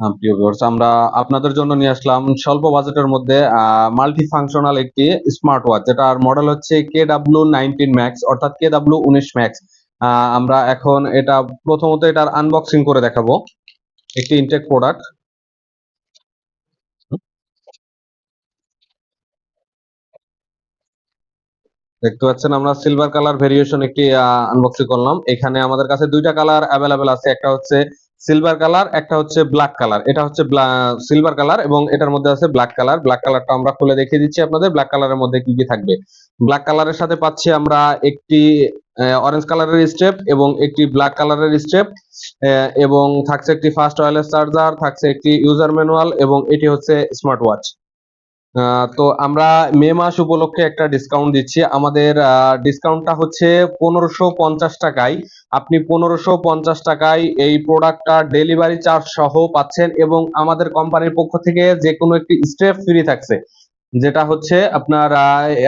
আহ, প্রিয় ভিউয়ার্স আমরা আপনাদের জন্য নিয়ে আসলাম স্বল্প বাজেটের মধ্যে মাল্টি ফাংশনাল একটি স্মার্ট ওয়াচ যেটার মডেল হচ্ছে কে ডাব্লিউ নাইনটিন ম্যাক্স অর্থাৎ কে ডাব্লিউ উনিশ ম্যাক্স আমরা এখন এটা প্রথমত এটার আনবক্সিং করে দেখাবো একটি ইনটেক প্রোডাক্ট দেখতে পাচ্ছেন আমরা সিলভার কালার ভেরিয়েশন একটি আনবক্সিং করলাম। এখানে আমাদের কাছে দুইটা কালার অ্যাভেলেবেল আছে একটা হচ্ছে সিলভার কালার একটা হচ্ছে ব্ল্যাক কালার এটা হচ্ছে সিলভার কালার এবং এটার মধ্যে আছে ব্ল্যাক কালার ব্ল্যাক কালারটা আমরা খুলে দেখিয়ে দিচ্ছি আপনাদের ব্ল্যাক কালারের মধ্যে কি কি থাকবে। ব্ল্যাক কালারের সাথে পাচ্ছি আমরা একটি অরেঞ্জ কালারের স্টেপ এবং একটি ব্ল্যাক কালারের স্টেপ এবং থাকছে একটি ফাস্ট ওয়্যারলেস চার্জার থাকছে একটি ইউজার ম্যানুয়াল এবং এটি হচ্ছে স্মার্ট ওয়াচ তো আমরা মে মাস উপলক্ষে একটা ডিসকাউন্ট দিচ্ছি। আমাদের ডিসকাউন্টটা হচ্ছে পনেরোশো পঞ্চাশ টাকায়। আপনি পনেরোশো পঞ্চাশ টাকায় এই প্রোডাক্টটা ডেলিভারি চার্জ সহ পাচ্ছেন এবং আমাদের কোম্পানির পক্ষ থেকে যে কোনো একটি স্টেপ ফ্রি থাকছে। যেটা হচ্ছে আপনার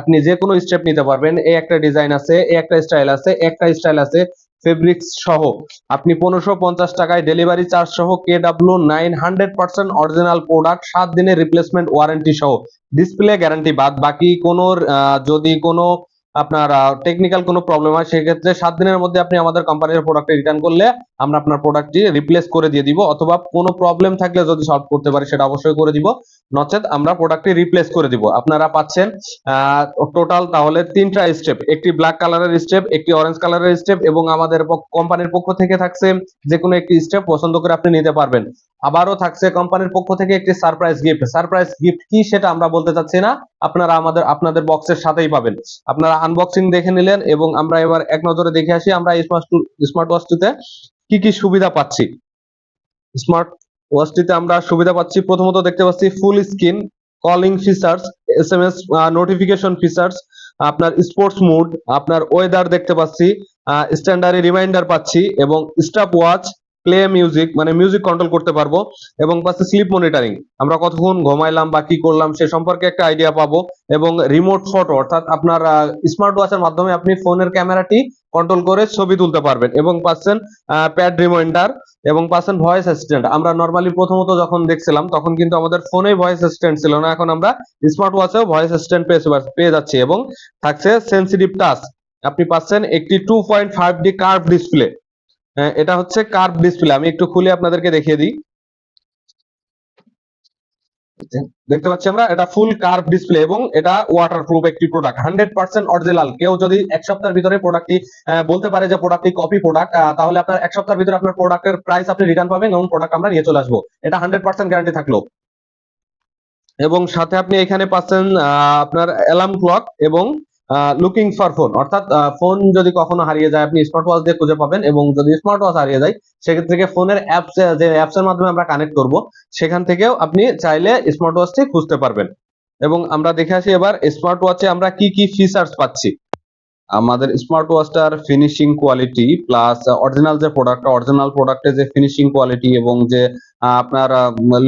আপনি যে কোনো স্টেপ নিতে পারবেন। এই একটা ডিজাইন আছে এই একটা স্টাইল আছে, একটা স্টাইল আছে। ফেব্রিক্স সহ। আপনি পনেরোশো পঞ্চাশ টাকায় ডেলিভারি চার্জ সহ K W nine hundred percent original product সাত দিনের রিপ্লেসমেন্ট ওয়ারেন্টি সহ। ডিসপ্লে গ্যারান্টি বাদ, বাকি কোনো যদি কোনো আপনার টেকনিক্যাল কোনো প্রবলেম হয়, সেক্ষেত্রে সাত দিনের মধ্যে আপনি আমাদের কোম্পানির প্রোডাক্ট রিটার্ন করলে আমরা আপনার প্রোডাক্টটি রিপ্লেস করে দিয়ে দিব। অথবা কোনো প্রবলেম থাকলে যদি সলভ করতে পারি, সেটা অবশ্যই করে দিব। নচেত আমরা প্রোডাক্টটি রিপ্লেস করে দিব। আপনারা পাচ্ছেন টোটাল তাহলে তিনটা স্টেপ একটি ব্ল্যাক কালারের স্টেপ একটি অরেঞ্জ কালারের স্টেপ এবং আমাদের কোম্পানির পক্ষ থেকে থাকছে যে কোনো একটি স্টেপ পছন্দ করে আপনি নিতে পারবেন। আবারও থাকছে কোম্পানির পক্ষ থেকে একটি সারপ্রাইজ গিফট সারপ্রাইজ গিফট কি সেটা আমরা বলতে চাচ্ছি না, আপনারা আমাদের, আপনাদের বক্সের সাথেই পাবেন। আপনারা আনবক্সিং দেখে নিলেন এবং আমরা এবার এক নজরে দেখে আসি, আমরা স্মার্ট স্মার্ট ওয়াচটিতে কি কি সুবিধা পাচ্ছি। স্মার্ট ওয়াচটিতে আমরা সুবিধা পাচ্ছি। প্রথমত দেখতে পাচ্ছি full screen calling features S M S notification features আপনার স্পোর্টস মুড আপনার ওয়েদার দেখতে পাচ্ছি স্ট্যান্ডার্ড রিমাইন্ডার পাচ্ছি এবং স্টপ ওয়াচ প্লে মিউজিক মানে মিউজিক কন্ট্রোল করতে পারব এবং পাচ্ছি স্লিপ মনিটরিং আমরা কতক্ষণ ঘুমাইলাম বা কি করলাম সে সম্পর্কে একটা আইডিয়া পাবো এবং রিমোট ফটো অর্থাৎ আপনার স্মার্ট ওয়াচের মাধ্যমে আপনি ফোনের ক্যামেরাটি কন্ট্রোল করে ছবি তুলতে পারবেন এবং পাচ্ছেন প্যাড রিমাইন্ডার এবং পাচ্ছেন ভয়েস অ্যাসিস্ট্যান্ট আমরা নর্মালি প্রথমত যখন দেখছিলাম, তখন কিন্তু আমাদের ফোনে ভয়েস অ্যাসিস্ট্যান্ট ছিল না। এখন আমরা স্মার্ট ওয়াচেও ভয়েস অ্যাসিস্ট্যান্ট পেয়ে পেয়ে যাচ্ছি এবং থাকছে সেন্সিটিভ টাচ আপনি পাচ্ছেন একটি two point five D curve display এটা হচ্ছে কার্ভ ডিসপ্লে আমি একটু খুলে আপনাদেরকে দেখিয়ে দিই। দেখতে পাচ্ছি আমরা, এটা ফুল কার্ভ ডিসপ্লে এবং এটা ওয়াটারপ্রুফ একটি প্রোডাক্ট হান্ড্রেড পার্সেন্ট অরিজিনাল কেউ যদি এক সপ্তাহের ভিতরে প্রোডাক্টটি বলতে পারে যে প্রোডাক্টটি কপি প্রোডাক্ট তাহলে আপনার এক সপ্তাহের ভিতরে আপনার প্রোডাক্টের প্রাইস আপনি রিটার্ন পাবেন এবং প্রোডাক্ট আমরা নিয়ে চলে আসব। এটা হান্ড্রেড পার্সেন্ট গ্যারান্টি থাকল। এবং সাথে আপনি এখানে পাচ্ছেন আপনার অ্যালার্ম ক্লক এবং লুকিং ফর ফোন অর্থাৎ ফোন যদি কখনো হারিয়ে যায়, আপনি স্মার্ট ওয়াচ দিয়ে খুঁজে পাবেন এবং যদি স্মার্ট ওয়াচ হারিয়ে যায়, সেক্ষেত্রে ফোনের অ্যাপস যে অ্যাপস এর মাধ্যমে আমরা কানেক্ট করব, সেখান থেকেও আপনি চাইলে স্মার্ট ওয়াচটি খুঁজতে পারবেন। এবং আমরা দেখে আসি এবার স্মার্ট ওয়াচে আমরা কি কি ফিচার্স পাচ্ছি। আমাদের স্মার্ট ওয়াচটার ফিনিশিং কোয়ালিটি প্লাস অরিজিনাল যে প্রোডাক্ট অরিজিনাল প্রোডাক্টের যে ফিনিশিং কোয়ালিটি এবং যে আপনার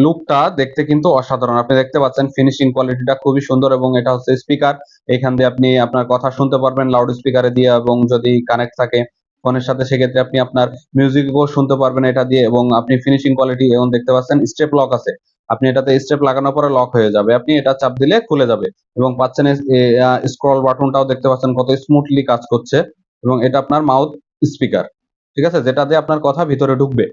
লুকটা দেখতে কিন্তু অসাধারণ। আপনি দেখতে পাচ্ছেন ফিনিশিং কোয়ালিটিটা খুবই সুন্দর এবং এটা হচ্ছে স্পিকার এখান দিয়ে আপনি আপনার কথা শুনতে পারবেন লাউড স্পিকারে দিয়ে এবং যদি কানেক্ট থাকে ফোনের সাথে, সেক্ষেত্রে আপনি আপনার মিউজিকও শুনতে পারবেন এটা দিয়ে এবং আপনি ফিনিশিং কোয়ালিটি এবং দেখতে পাচ্ছেন। স্টেপ লক আছে। আপনি এটাতে স্টেপ লাগানোর পরে লক হয়ে যাবে। আপনি এটা চাপ দিলে খুলে যাবে। এবং পাচ্ছেন স্ক্রল বাটনটাও দেখতে পাচ্ছেন কত স্মুথলি কাজ করছে। এবং এটা আপনার মাউথ স্পিকার ঠিক আছে? যেটা দিয়ে আপনার কথা ভিতরে ঢুকবে।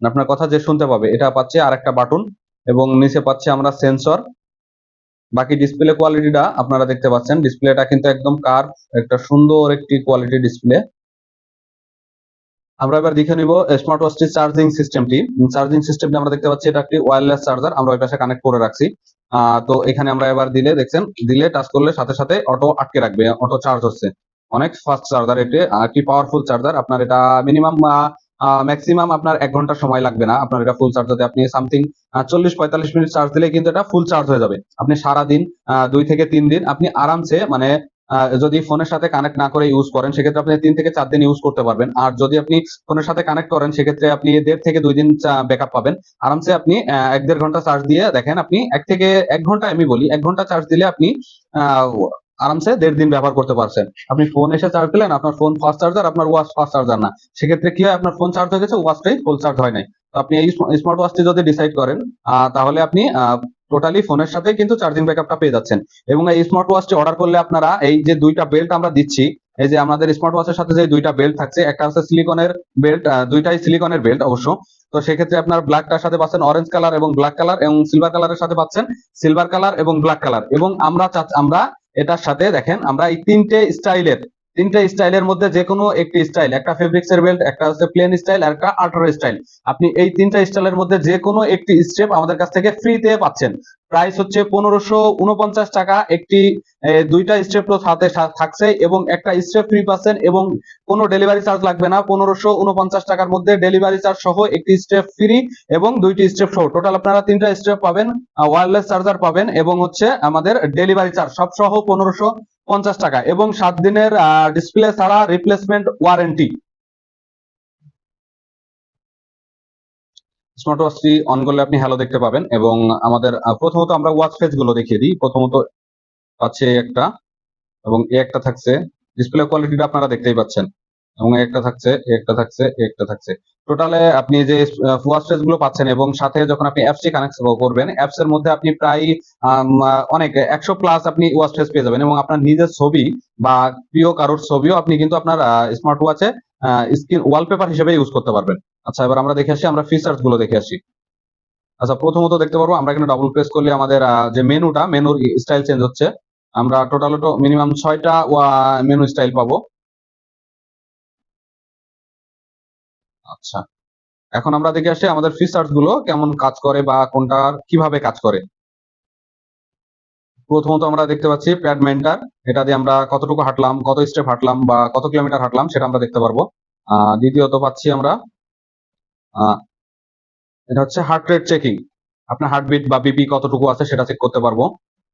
আপনার কথা যে শুনতে পাবে, এটা পাচ্ছে আর একটা বাটন এবং নিচে পাচ্ছে আমরা সেন্সর বাকি ডিসপ্লে কোয়ালিটিটা আপনারা দেখতে পাচ্ছেন। ডিসপ্লেটা কিন্তু একদম কার্ভ একটা সুন্দর একটি কোয়ালিটি ডিসপ্লে আমরা এবার দেখে নিব স্মার্ট ওয়াচটির চার্জিং সিস্টেমটি চার্জিং সিস্টেমটি আমরা দেখতে পাচ্ছি, এটা একটি ওয়্যারলেস চার্জার আমরা ওই পাশে কানেক্ট করে রাখছি। তো এখানে আমরা এবার দিলে, দেখছেন, দিলে টাচ করলে সাথে সাথে অটো আটকে রাখবে অটো চার্জ হচ্ছে। অনেক ফাস্ট চার্জার এটি একটি পাওয়ারফুল চার্জার আপনার এটা মিনিমাম ম্যাক্সিমাম আপনার এক ঘণ্টা সময় লাগবে না। আপনার এটা ফুল চার্জ হতে আপনি সামথিং চল্লিশ পঁয়তাল্লিশ মিনিট চার্জ দিলে কিন্তু এটা ফুল চার্জ হয়ে যাবে। আপনি সারা দিন দুই থেকে তিন দিন আপনি আরামসে মানে যদি ফোনের সাথে কানেক্ট না করে ইউজ করেন, সেক্ষেত্রে আপনি তিন থেকে চার দিন ইউজ করতে পারবেন। আর যদি আপনি ফোনের সাথে কানেক্ট করেন, সেক্ষেত্রে আপনি দেড় থেকে দুই দিন ব্যাকআপ পাবেন। আরামসে আপনি এক দেড় ঘণ্টা চার্জ দিয়ে দেখেন আপনি এক থেকে এক ঘণ্টা, আমি বলি, এক ঘণ্টা চার্জ দিলে আপনি আরামসে দেড় দিন ব্যবহার করতে পারছেন। আপনি ফোন এসে চার্জ দিলেন, আপনার ফোন ফাস্ট চার্জার আপনার ওয়াচ ফাস্ট চার্জার না। সেক্ষেত্রে কি হয়, আপনার ফোন চার্জ হয়ে গেছে ওয়াচটাই ফুল চার্জ হয় নাই। আপনি এই স্মার্ট ওয়াচটি যদি ডিসাইড করেন তাহলে আপনি টোটালি ফোনের সাথে কিন্তু চার্জিং ব্যাকআপটা পেয়ে যাচ্ছেন। এবং এই স্মার্ট ওয়াচটি অর্ডার করলে আপনারা এই যে দুইটা বেল্ট আমরা দিচ্ছি, এই যে আমাদের স্মার্ট ওয়াচের সাথে যে দুইটা বেল্ট থাকছে, একটা হচ্ছে সিলিকনের বেল্ট দুইটাই সিলিকনের বেল্ট অবশ্য। তো সেক্ষেত্রে আপনার ব্ল্যাকটার সাথে পাচ্ছেন অরেঞ্জ কালার এবং ব্ল্যাক কালার এবং সিলভার কালারের সাথে পাচ্ছেন সিলভার কালার এবং ব্ল্যাক কালার এবং আমরা আমরা এটার সাথে দেখেন, আমরা এই তিনটে স্টাইলের তিনটে স্টাইলের মধ্যে যে কোনো একটি স্টাইল, একটা ফেব্রিক্স এর বেল্ট একটা হচ্ছে প্লেন স্টাইল আর একটা আল্ট্রা স্টাইল আপনি এই তিনটা স্টাইলের মধ্যে যে কোনো একটি স্টেপ আমাদের কাছ থেকে ফ্রিতে পাচ্ছেন। প্রাইস হচ্ছে পনেরোশো উনপঞ্চাশ টাকা, একটি দুইটা স্টেপ তো সাথে থাকছে এবং একটা স্টেপ ফ্রি পাচ্ছেন এবং কোনো ডেলিভারি চার্জ লাগবে না। পনেরোশো উনপঞ্চাশ টাকার মধ্যে ডেলিভারি চার্জ সহ একটি স্টেপ ফ্রি এবং দুইটি স্টেপ সহ। টোটাল আপনারা তিনটা স্টেপ পাবেন ওয়্যারলেস চার্জার পাবেন এবং হচ্ছে আমাদের ডেলিভারি চার্জ সব সহ পনেরোশো পঞ্চাশ টাকা এবং সাত দিনের ডিসপ্লে ছাড়া রিপ্লেসমেন্ট ওয়ারেন্টি স্মার্ট ওয়াচটি অন করলে আপনি হ্যালো দেখতে পাবেন এবং আমাদের প্রথমত আমরা ওয়াচ ফেজগুলো দেখিয়ে দিই। প্রথমত আছে একটা এবং এ একটা থাকছে। ডিসপ্লে কোয়ালিটিটা আপনারা দেখতেই পাচ্ছেন। এবং একটা থাকছে একটা থাকছে একটা থাকছে। টোটালে আপনি যে ফেজগুলো পাচ্ছেন এবং সাথে যখন আপনি অ্যাপসটি কানেক্ট করবেন অ্যাপস এর মধ্যে আপনি প্রায় অনেক, একশো প্লাস আপনি ওয়াচ ফেজ পেয়ে যাবেন এবং আপনার নিজের ছবি বা প্রিয় কারোর ছবিও আপনি কিন্তু আপনার স্মার্ট ওয়াচে স্ক্রিন ওয়ালপেপার হিসেবে ইউজ করতে পারবেন। আচ্ছা এবার আমরা দেখে আসি, আমরা ফিচার্সগুলো দেখে আসি। আচ্ছা প্রথমত দেখতে পারব, আমরা এখানে ডাবল প্রেস করলে আমাদের যে মেনুটা মেনুর স্টাইল চেঞ্জ হচ্ছে। আমরা টোটাল মিনিমাম ছয়টা মেনু স্টাইল পাবো। আচ্ছা। এখন আমরা দেখে আসি আমাদের ফিচার্সগুলো কেমন কাজ করে বা কোনটা কীভাবে কাজ করে। প্রথমত আমরা দেখতে পাচ্ছি প্যাড মেন্টার এটা দিয়ে আমরা কতটুকু হাঁটলাম, কত স্টেপ হাঁটলাম বা কত কিলোমিটার হাঁটলাম সেটা আমরা দেখতে পারব। দ্বিতীয়ত পাচ্ছি আমরা এটা হচ্ছে হার্ট রেট চেকিং আপনার হার্টবিট বা বিপি কতটুকু আছে সেটা চেক করতে পারব।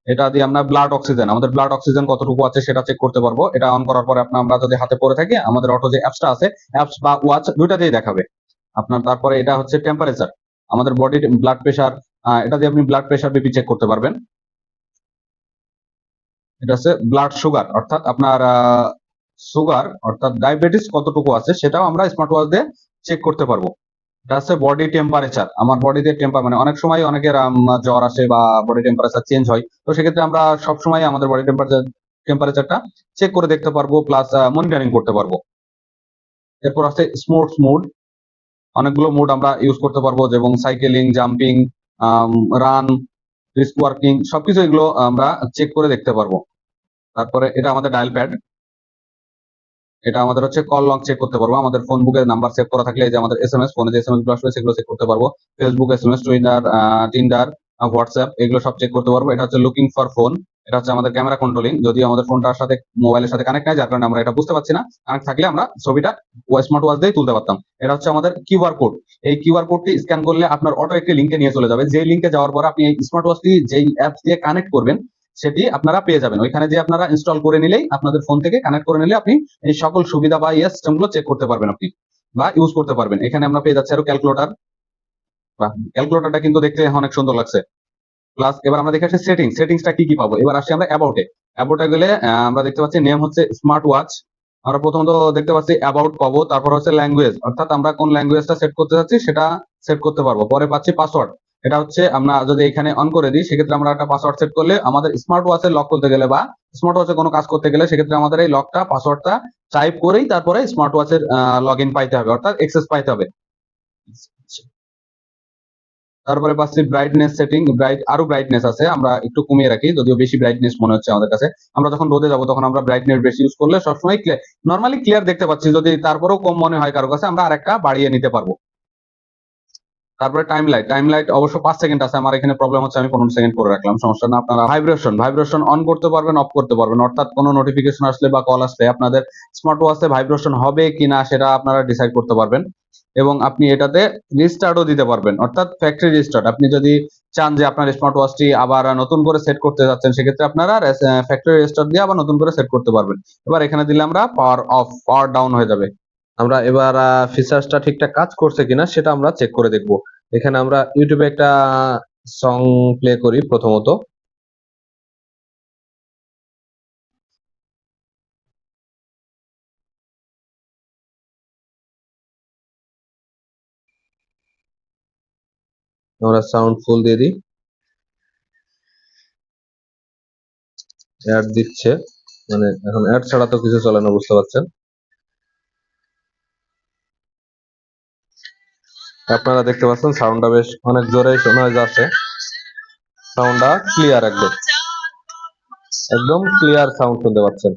এটা দিয়ে আমরা ব্লাড অক্সিজেন আমাদের ব্লাড অক্সিজেন কতটুকু আছে সেটা চেক করতে পারব। এটা অন করার পরে আপনার আমরা যদি হাতে পরে থাকি, আমাদের অটো যে অ্যাপসটা আছে অ্যাপস বা ওয়াচ দুইটা দিয়ে দেখাবে। আপনার তারপরে এটা হচ্ছে টেম্পারেচার আমাদের বডির ব্লাড প্রেশার এটা দিয়ে আপনি ব্লাড প্রেশার বিপি চেক করতে পারবেন। এটা হচ্ছে ব্লাড সুগার অর্থাৎ আপনার সুগার অর্থাৎ ডায়াবেটিস কতটুকু আছে সেটাও আমরা স্মার্ট ওয়াচ দিয়ে চেক করতে পারব। এটা হচ্ছে বডি টেম্পারেচার আমার বডিতে টেম্পার মানে অনেক সময় অনেকের জ্বর আসে বা বডি টেম্পারেচার চেঞ্জ হয়, তো সেক্ষেত্রে আমরা সব সময় আমাদের বডি টেম্পারেচার টেম্পারেচারটা চেক করে দেখতে পারব প্লাস মনিটরিং করতে পারব। এরপর আছে স্পোর্টস মুড অনেকগুলো মুড আমরা ইউজ করতে পারব, যেমন cycling jumping run risk working সবকিছু এগুলো আমরা চেক করে দেখতে পারব। তারপরে এটা আমাদের ডায়াল প্যাড এটা আমাদের হচ্ছে কল লং চেক করতে পারব। আমাদের ফোন বুকে নাম্বার সেভ করা থাকলে যে আমাদের এসএমএস ফোনে যে এসএমএসগুলো আসবে, সেগুলো চেক করতে পারব। Facebook SMS Twitter Tinder WhatsApp এগুলো সব চেক করতে পারব। এটা হচ্ছে লুকিং ফর ফোন এটা হচ্ছে আমাদের ক্যামেরা কন্ট্রোলিং যদি আমাদের ফোনটার সাথে মোবাইলের সাথে কানেক্ট নাই, যার কারণে আমরা এটা বুঝতে পারছি না। কানেক্ট থাকলে আমরা ছবিটা স্মার্ট ওয়াচ দিয়ে তুলতে পারতাম। এটা হচ্ছে আমাদের কিউআর কোড এই কিউআর কোডটি স্ক্যান করলে আপনার অটো একটি লিঙ্কে নিয়ে চলে যাবে। যে লিঙ্কে যাওয়ার পর আপনি এই স্মার্ট ওয়াচটি যেই অ্যাপ দিয়ে কানেক্ট করবেন সেটি আপনারা পেয়ে যাবেন। ওইখানে যে আপনারা ইনস্টল করে নিলেই আপনাদের ফোন থেকে কানেক্ট করে নিলে আপনি এই সকল সুবিধা বা ইয়ে সিস্টেমগুলো চেক করতে পারবেন আপনি বা ইউজ করতে পারবেন। এখানে আমরা পেয়ে যাচ্ছি আরও ক্যালকুলেটর ক্যালকুলেটরটা কিন্তু দেখতে অনেক সুন্দর লাগছে। প্লাস এবার আমরা দেখে আসি সেটিং সেটিংসটা কি কি পাবো? এবার আসি আমরা অ্যাবাউটে অ্যাবাউটে গেলে আমরা দেখতে পাচ্ছি নেম হচ্ছে স্মার্ট ওয়াচ আমরা প্রথমত দেখতে পাচ্ছি অ্যাবাউট পাবো, তারপর হচ্ছে ল্যাঙ্গুয়েজ অর্থাৎ আমরা কোন ল্যাঙ্গুয়েজটা সেট করতে চাচ্ছি সেটা সেট করতে পারব। পরে পাচ্ছি পাসওয়ার্ড এটা হচ্ছে আমরা যদি এখানে অন করে দিই, সেক্ষেত্রে আমরা একটা পাসওয়ার্ড সেট করলে আমাদের স্মার্ট ওয়াচে লক করতে গেলে বা স্মার্ট ওয়াচে কোনো কাজ করতে গেলে সেক্ষেত্রে আমাদের এই লকটা পাসওয়ার্ডটা টাইপ করেই তারপরে স্মার্ট ওয়াচের লগ ইন পাইতে হবে, অর্থাৎ এক্সেস পাইতে হবে। তারপরে পাচ্ছি ব্রাইটনেস সেটিং ব্রাইট আরও ব্রাইটনেস আছে, আমরা একটু কমিয়ে রাখি, যদিও বেশি ব্রাইটনেস মনে হচ্ছে আমাদের কাছে। আমরা যখন রোদে যাব তখন আমরা ব্রাইটনেস বেশি ইউজ করলে সবসময় ক্লিয়ার নর্মালি ক্লিয়ার দেখতে পাচ্ছি, যদি তারপরেও কম মনে হয় কারও কাছে, আমরা আরেকটা বাড়িয়ে নিতে পারব। তারপরে টাইম লাইট টাইম লাইট অবশ্য পাঁচ সেকেন্ড আছে, আমার এখানে প্রবলেম হচ্ছে, আমি পনেরো সেকেন্ড করে রাখলাম, সমস্যা না, আপনারা ভাইব্রেশন ভাইব্রেশন অন করতে পারবেন অফ করতে পারবেন, অর্থাৎ কোনো নোটিফিকেশন আসলে বা কল আসলে আপনাদের স্মার্ট ওয়াচে ভাইব্রেশন হবে কিনা সেটা আপনারা ডিসাইড করতে পারবেন, এবং আপনি এটাতে রিস্টার্টও দিতে পারবেন, অর্থাৎ ফ্যাক্টরি রিস্টার্ট আপনি যদি চান যে আপনার স্মার্ট ওয়াচটি আবার নতুন করে সেট করতে যাচ্ছেন, সেক্ষেত্রে আপনারা ফ্যাক্টরি রিস্টার্ট দিয়ে আবার নতুন করে সেট করতে পারবেন, এবার এখানে দিলে আমরা পাওয়ার অফ পাওয়ার ডাউন হয়ে যাবে আমরা এবার ফিচার্সটা ঠিকঠাক কাজ করছে কিনা সেটা আমরা চেক করে দেখব। এখানে আমরা ইউটিউবে একটা সং প্লে করি প্রথমত। আমরা সাউন্ড ফুল দিয়ে দিই। অ্যাড দিচ্ছে। মানে এখন অ্যাড ছাড়া তো কিছু চলে না, বুঝতে পারছেন? আপনারা দেখতে পাচ্ছেন সাউন্ডটা বেশ অনেক জোরে শোনা যাচ্ছে। সাউন্ডটা ক্লিয়ার একদম। একদম ক্লিয়ার সাউন্ড শুনতে পাচ্ছেন।